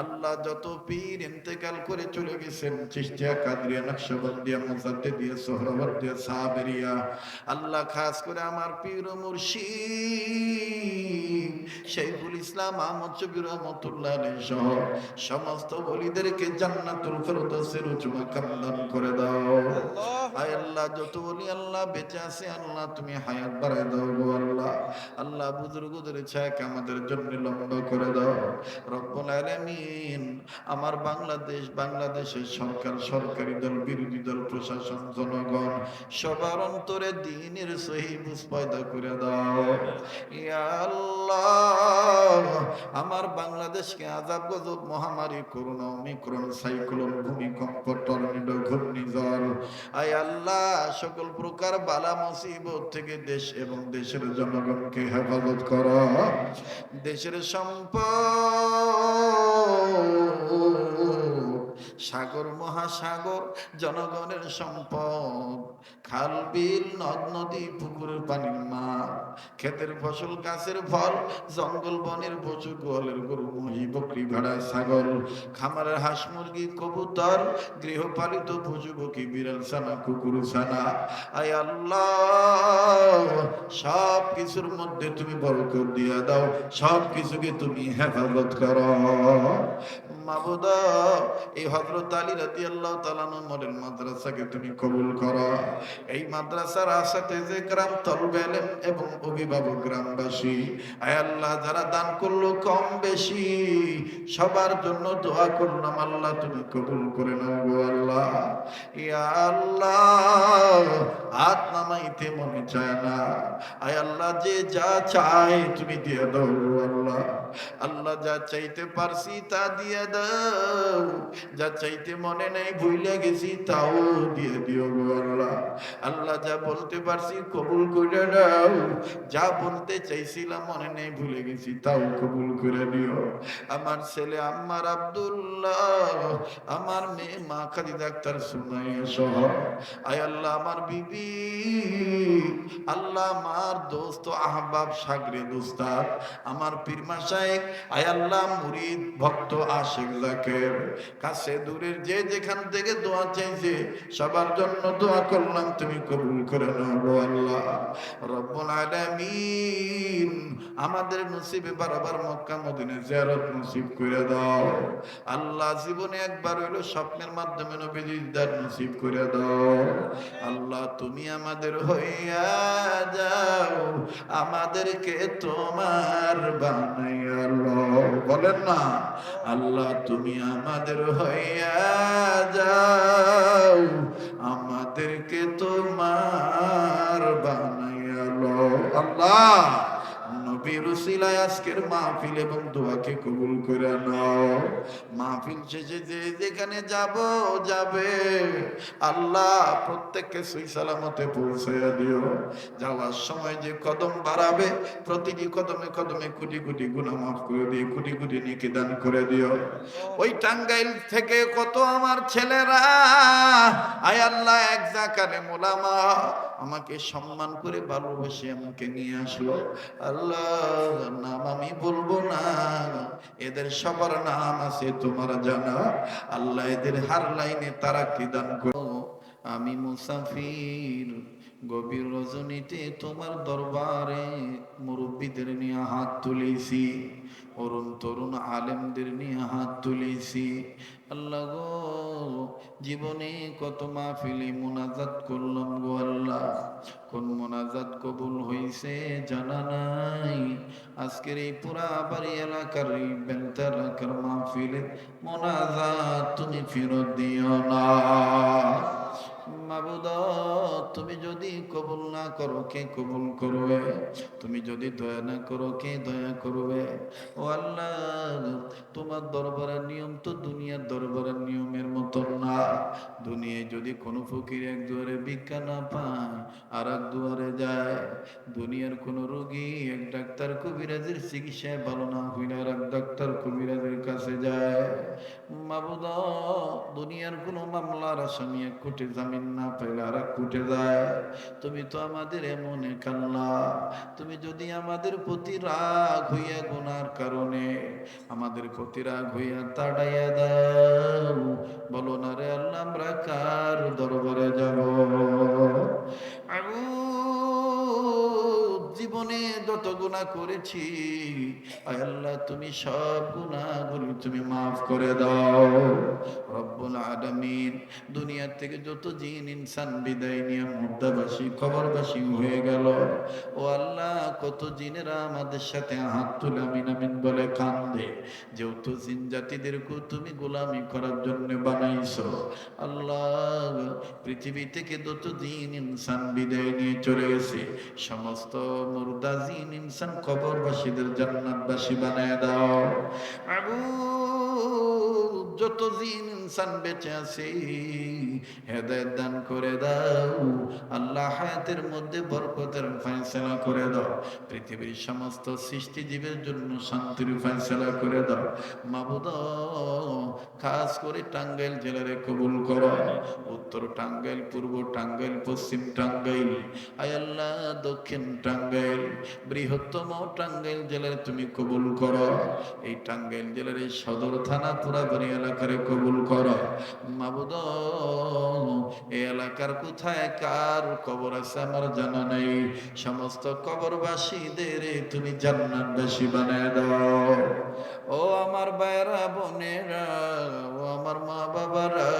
আল্লাহ যত পীর ইন্তেকাল করে চলে গেছেন চিস্তিয়া কাদরিয়া নকশবন্দিয়া মুজাদ্দিদিয়া সোহরাওয়ার্দিয়া সাহাবেরিয়া আল্লাহ খাস করে আমার পীর ও মুর্শিদ শাইখুল ইসলাম আহমদ শবীর রহমতুল্লাহ সহ সমস্ত বলিদেরকে জান্নাতুল ফেরদৌসের উঁচু মাকাম দান করে দাও। আয় আল্লাহ যত বলি আল্লাহ বেঁচে আছে আল্লাহ তুমি হায়াত বাড়ায় দাও গো আল্লাহ। আল্লাহ বুজুর্গদের ছায়াকে আমাদের জন্য লম্বা করে দাও। রব্বুল আলামিন আমার বাংলাদেশ, বাংলাদেশের সরকার, সরকারি দল, বিরোধী দল, প্রশাসন, জনগণ, সবার অন্তরে দিনের সহি পয়দা করে দাও। আল্লাহ, আমার বাংলাদেশকে আজাব গজব মহামারী, করোনা অমিক্রণ সাইক্লোন, ভূমিকম্প, টর্নেডো, ঘূর্ণিঝড়। আয় আল্লাহ, সকল প্রকার বালা মুসিবত থেকে দেশ এবং দেশের জনগণকে হেফাজত কর। দেশের সম্পদ সাগর, মহাসাগর, জনগণের সম্পদ। খাল, বিল, নদ, নদী পুকুরের পানির মা ক্ষেতের ফসল, গাছের ফল, জঙ্গল, বনের পশু, গোয়ালের গরু, মহি, বকরি ভেড়া ছাগল, খামারের হাঁস, মুরগি, কবুতর, গৃহপালিত পশু পক্ষী বিড়াল, ছানা, কুকুর, ছানা। আয় আল্লাহ সব কিছুর মধ্যে তুমি বরকত দিয়া দাও সব কিছুকে তুমি হেফাজত করো। মাবুদ, এই হযরত আলী রাদিয়াল্লাহু তাআলা মডেল মাদ্রাসাকে তুমি কবুল করো। এই মাদ্রাসার আসাতে যে গ্রাম তলবে এবং অভিভাবক গ্রামবাসী, আয় আল্লাহ, যারা দান করল কম বেশি, সবার জন্য দোয়া করলাম, আল্লাহ, তুমি কবুল করে নাও আল্লাহ। ইয়া আল্লাহ, হাত নামাইতে মনে চায় না। আয় আল্লাহ, যে যা চায় তুমি দিয়ে দাও আল্লাহ। আল্লাহ, যা চাইতে পারছি তা দিয়ে যা চাইতে মনে নেই ভুলে গেছি, তাও দিয়ে দিও গো আল্লাহ। আল্লাহ যা বলতে পারছি কবুল করে দাও যা বলতে চাইছিলাম মনে নেই ভুলে গেছি, তাও কবুল করে দিও আমার ছেলে আম্মার আব্দুল্লাহ, আমার মেয়ে মা খাদি ডাক্তার সুমাইয়া সহ। আয় আল্লাহ আমার বিবি, আল্লাহ আমার দোস্ত আহবাব সাগরে দোস্তার আমার পীরমা শাইখ আয় আল্লাহ মুরিদ ভক্ত আশেক জাকের কাছে দূরের যে যেখান থেকে দোয়া চাইছে, সবার জন্য দোয়া করলাম, তুমি কবুল করে নাও আল্লাহ। রব্বুল আলামিন আমাদের নসিবে বারবার মক্কা, মদিনে জিয়ারত নসিব করে দাও। আল্লাহ জীবনে একবার হইল স্বপ্নের মাধ্যমে নবীজির দিদার নসিব করে দাও। আল্লাহ, তুমি আমাদের হইয়া যাও, আমাদেরকে তোমার বানাইয়া বলেন না, আল্লাহ তুমি আমাদের হইয়া যাও আমাদেরকে তোমার বানাইয়া লো আল্লাহ! নবীর আজকের মাহফিল এবং দোয়াকে কবুল করে নাও। মাহফিল শেষে যে যেখানে যাব, যাবে। আল্লাহ প্রত্যেককে সুই সালামতে পৌঁছাইয়া দিও। যাওয়ার সময় যে কদম বাড়াবে, প্রতিটি কদমে কদমে কোটি কোটি গুণা মাফ করে দিয়ে, কোটি কোটি নেকি দান করে দিও। ওই টাঙ্গাইল থেকে কত আমার ছেলেরা, আয় আল্লাহ, এক জাকারে মোলামা আমাকে সম্মান করে ভালোবেসে আমাকে নিয়ে আসলো। আল্লাহ নাম আমি বলব না। এদের সবার নাম আছে তোমার জানা। আল্লাহ এদের হার লাইনে তারা কি দান করো? আমি মুসাফির, গভীর রজনীতে তোমার দরবারে মুরব্বীদের নিয়ে হাত তুলেছি। অরুণ তরুণ আলেমদের নিয়ে হাত তুলেছি। আল্লাহ গো, জীবনে কত মাহফিলে মোনাজাত করলাম গো আল্লাহ। কোন মোনাজাত কবুল হইছে জানা নাই। আজকের এই পুরা বাড়ি এলাকার এই বেলতা এলাকার মাহফিলে মোনাজাত তুমি ফেরত দিও না। মাবুদ, তুমি যদি কবুল না করো, কে কবুল করবে? তুমি যদি দয়া না করো, কে দয়া করবে? ও আল্লাহ, তোমার দরবারের নিয়ম তো দুনিয়ার দরবারের নিয়মের মতো না। দুনিয়ায় যদি কোনো ফকির এক দুয়ারে ভিক্ষা না পায় আর এক দুয়ারে যায়, দুনিয়ার কোনো রোগী এক ডাক্তার কবিরাজের চিকিৎসায় ভালো না হইলে আর এক ডাক্তার কবিরাজের কাছে যায়। মাবুদ, দুনিয়ার কোনো মামলার আসামি এক কোটি জামিন না পেলে আর কুটে যায়। তুমি তো আমাদের এমন আল্লাহ তুমি যদি আমাদের প্রতি রাগ হইয়া গুনার কারণে আমাদের প্রতি রাগ হইয়া তাড়াইয়া দাও, বলো না রে আল্লাহ, আমরা কার দরবারে যাব? জীবনে যত গুণা করেছি আল্লাহ, তুমি সব গুণাগুলি তুমি মাফ করে দাও। রব্বুল আলামিন দুনিয়ার থেকে যত জিন, ইনসান বিদায় নিয়ে মুর্দাবাসী, খবরবাসী হয়ে গেল। ও আল্লাহ, কত জিনেরা আমাদের সাথে হাত তুলে আমিন আমিন বলে কান্দে। যেহেতু জিন জাতিদেরকেও তুমি গোলামি করার জন্য বানাইছো। আল্লাহ, পৃথিবী থেকে যত জিন, ইনসান বিদায় নিয়ে চলে গেছে, সমস্ত মুর্দা জিন, ইনসান খবরবাসীদের জান্নাতবাসী বানায় দাও। আবু যত জিন ইনসান বেঁচে আছে, হেদায়ত দান করে দাও। আল্লাহ হায়াতের মধ্যে বরকতের ফয়সালা করে দাও। পৃথিবীর সমস্ত সৃষ্টিজীবের জন্য শান্তির ফয়সালা করে দাও। মাবুদ, খাস করে টাঙ্গাইল জেলারে কবুল করো। উত্তর টাঙ্গাইল, পূর্ব টাঙ্গাইল, পশ্চিম টাঙ্গাইল। আয় আল্লাহ, দক্ষিণ টাঙ্গাইল, বৃহত্তম টাঙ্গাইল জেলার তুমি কবুল করো। এই টাঙ্গাইল জেলার এই সদর থানা পুরা পুরাবাড়ি এলাকারে কবুল করো। মাবুদ এই এলাকার কোথায়, কার কবর আছে আমার জানা নেই। সমস্ত কবরবাসীদের তুমি জান্নাতবাসী বানায় দাও। ও আমার বাইরা বোনেরা, ও আমার মা বাবারা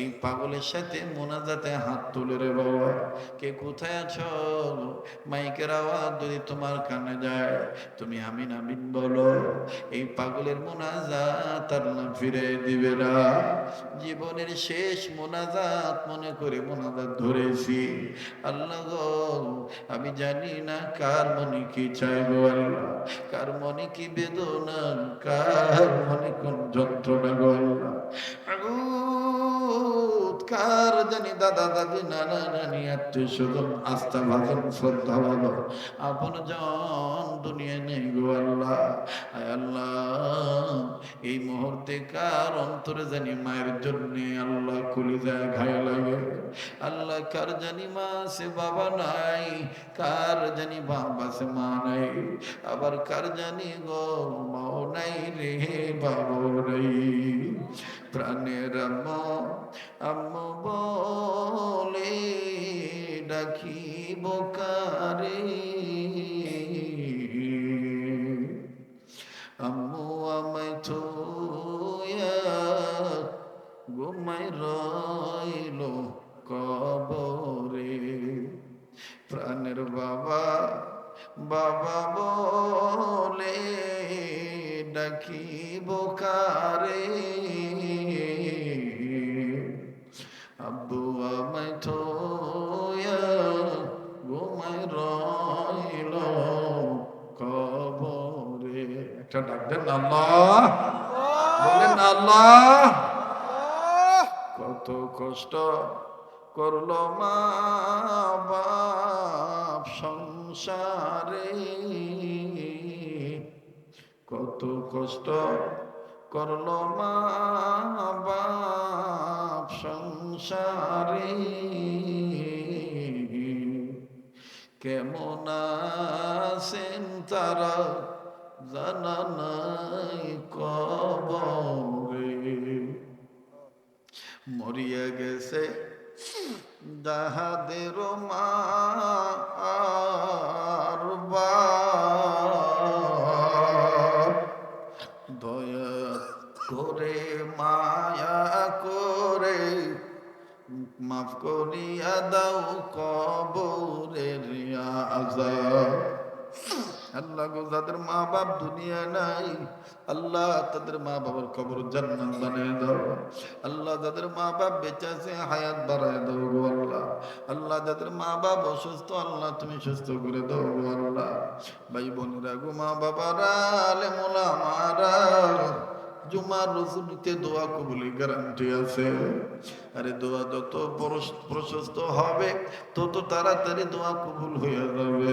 এই পাগলের সাথে মোনাজাতে হাত তুলে রে বাবা। কে কোথায় আছো? মাইকের আওয়াজ যদি তোমার কানে যায়, তুমি আমিন আমিন বলো। এই পাগলের মোনাজাত আর না ফিরে দিবে না। জীবনের শেষ মোনাজাত মনে করে মোনাজাত ধরেছি। আল্লাহ আমি জানি না কার মনে কি চাইব আল্লাহ, কার মনে কি বেদনা, কার মনে কোন যন্ত্রণা গো আল্লাহ। কার জানি দাদা দাদি নানা নানি আত্মীয় স্বজন, আস্থা ভাজন, শ্রদ্ধা ভালো আপন জন দুনিয়া নেই গো আল্লাহ। আয় আল্লাহ, এই মুহূর্তে কার অন্তরে জানি মায়ের জন্য আল্লাহ খুলে যায় ঘায় লাগে? আল্লাহ কার জানি মা সে বাবা নাই? কার জানি বাবা সে মা নাই? আবার কার জানি গো মাও নাই রে, বাবাও নাই? প্রাণের আম্মা, আম্মু বলে, ডাকিব কারে? আম্মু আমায় থুয়া ঘুমাই রইল কবরে। প্রাণের বাবা বাবা বলে ডাকিব কারে আব্বু আমায় থোয়া ঘুমাই রইল কবরে। একটা ডাক দেন আল্লাহ। বলেন আল্লাহ। কত কষ্ট করল মা বাপ সংসারে। কত কষ্ট করল মা বাপ সংসারে কেমন আছেন তারা জানা নাই কবরে মরিয়া গেছে যাহাদের মা আর বাপ। মায়া করে, মাফ করিয়া দাও কবরের আজাব। আল্লাহ গো, যাদের মা বাপ দুনিয়া নাই, আল্লাহ তাদের মা বাবার কবর জান্নাত বানিয়ে দাও। আল্লাহ যাদের মা বাপ বেঁচে আছে, হায়াত বাড়ায় দাও গো আল্লাহ। আল্লাহ যাদের মা বাপ অসুস্থ, আল্লাহ তুমি সুস্থ করে দাও গো আল্লাহ। ভাই বোনেরা গো মা বাবারা আলে মোলা মারা জুমার রসুলিতে দোয়া কবুলি গ্যারান্টি আছে। আরে দোয়া যত প্রশস্ত হবে, তত তাড়াতাড়ি দোয়া কবুল হয়ে যাবে।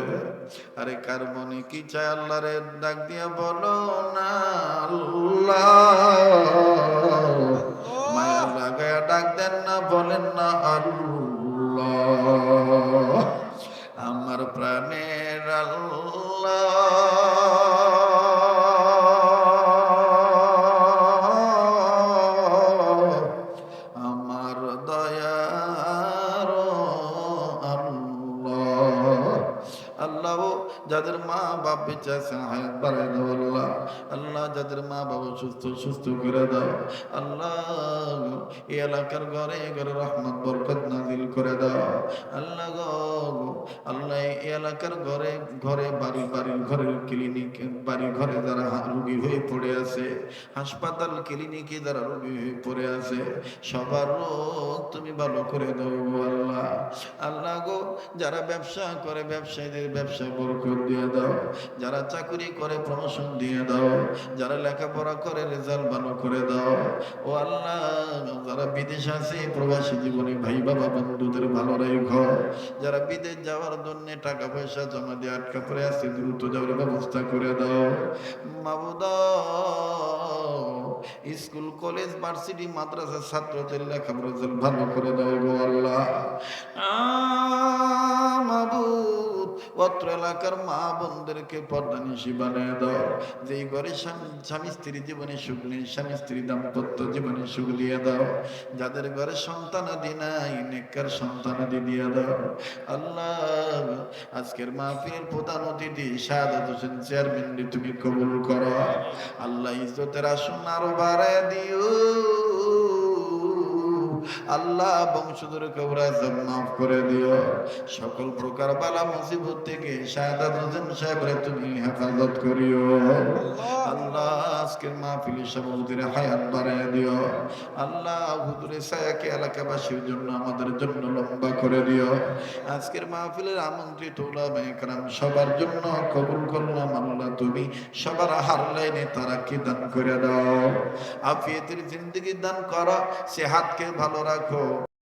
আরে কার মনে কি চাই আল্লাহ রে ডাক দিয়া বলো, না মায়ের লাগায়া ডাক দেন না, বলেন, না আল্লাহ। আমার প্রাণের আল্লাহ। যাদের মা বাবা সুস্থ সুস্থ করে দাও। এলাকার ঘরে করে দাও। এলাকার ঘরে ঘরে বাড়ি ঘরের ক্লিনিক বাড়ি ঘরে রুগী হয়ে পড়ে আছে, হাসপাতাল ক্লিনিকে যারা রুগী হয়ে পড়ে আছে, সবার রোগ তুমি ভালো করে দাও আল্লাহ। আল্লাহ গো, যারা ব্যবসা করে, ব্যবসায়ীদের ব্যবসা বরকত দিয়ে দাও। যারা চাকরি করে প্রমোশন দিয়ে দাও। যারা লেখাপড়া করে, রেজাল্ট ভালো করে দাও। ও আল্লাহ, যারা বিদেশ আছে, প্রবাসী জীবনে ভাই বাবা বন্ধুদের ভালো রেখো। যারা বিদেশ যাওয়ার জন্য টাকা পয়সা জমা দিয়ে আটকা পড়ে আছে, দ্রুত যাওয়ার ব্যবস্থা করে দাও। মাবুদা স্কুল কলেজ ভার্সিটি মাদ্রাসার ছাত্রদের লেখাপড়া ভালো করে দেয় গো আল্লাহ। মাবুদ। অত্র এলাকার মা বোনদেরকে পর্দা নিশি বানিয়ে দাও। যেই ঘরে স্বামী স্ত্রী জীবনে সুখ নেই, স্বামী স্ত্রী দাম্পত্য জীবনে সুখ দিয়ে দাও। যাদের ঘরে সন্তান আদি নাই নেকর সন্তান আদি দিয়ে দাও। আল্লাহ, আজকের মাহফিলের প্রধান অতিথি শাহাদাত হোসেন চেয়ারম্যান তুমি কবুল করো। আল্লাহ ইজ্জতের আসন আরও বাড়ায় দিও। আল্লাহ বংশধর কবরা সব মাফ করে দিও। সকল প্রকার বালা মুসিবত থেকে শাহাদাত হোসেন সাহেবরে তুমি হেফাজত করিও। আল্লাহ, আজকের মাহফিলের সভাপতির হায়াত বাড়ায় দিও। আল্লাহ, হুজুরে সায়াকে এলাকাবাসীর জন্য, আমাদের জন্য লম্বা করে দিও। আজকের মাহফিলের আমন্ত্রিত ওলামা একরাম সবার জন্য কবুল করলাম। আল্লাহ, তুমি সবার হার লাইনে তারা কি দান করে দাও। আফিয়তের জিন্দগি দান করো। সে হাতকে ভালো রাখো।